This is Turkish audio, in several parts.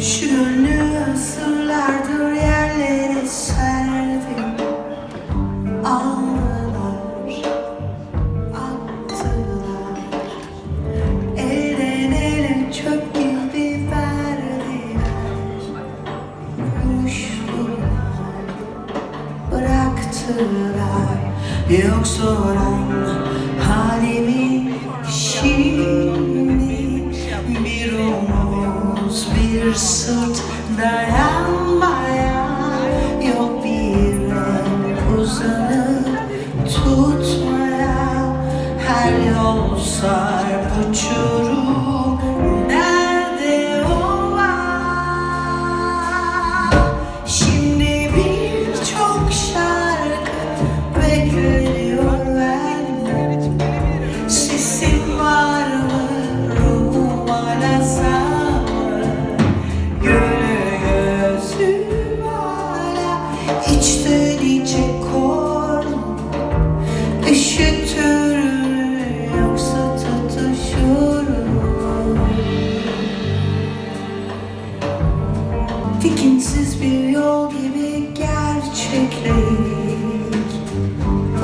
Gönlü asırlardır yerlere serdim. Aldılar, attılar. Elden ele çöp gibi verdiler. Uyuştular, bıraktılar. Yok soran sırt dayanmaya Yok bir uzanıp tutmaya Her yol sarp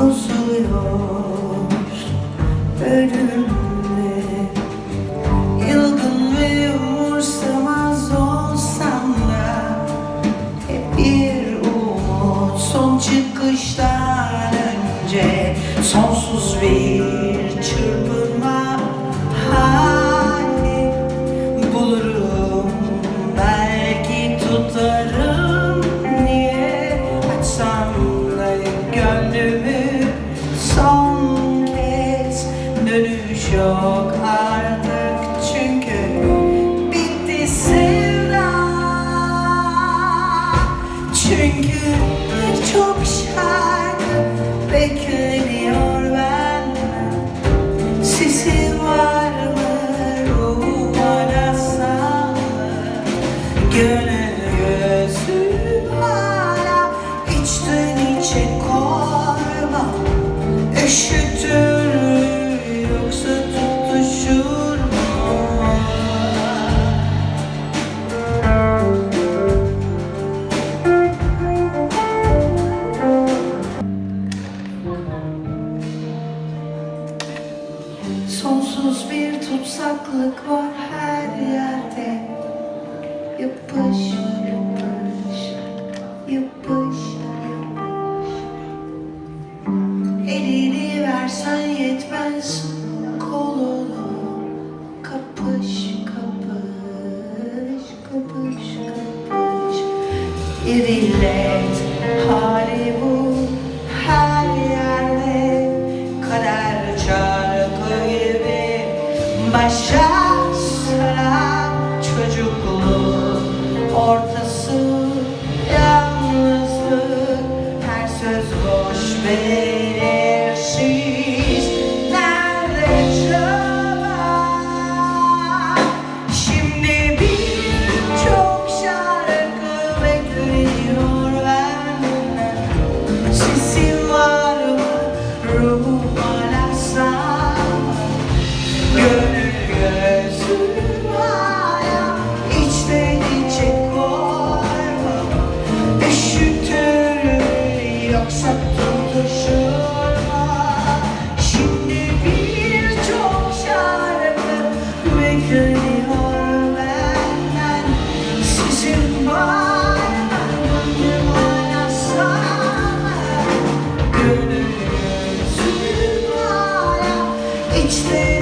Bozuyor önümde Yılgın ve umursamaz olsam da Hep bir umut. Son çıkıştan önce Sonsuz bir çırpınma yok artık çünkü bitti sevda. Çünkü birçok şarkı bekleniyor benden. Sesin var mı ruhum arasa mı? Gönül Sonsuz bir tutsaklık var her yerde. Yapış yapış Yapış yapış. Elini versen yetmez kolunu. Kapış kapış Kapış kapış. Hali bu each day.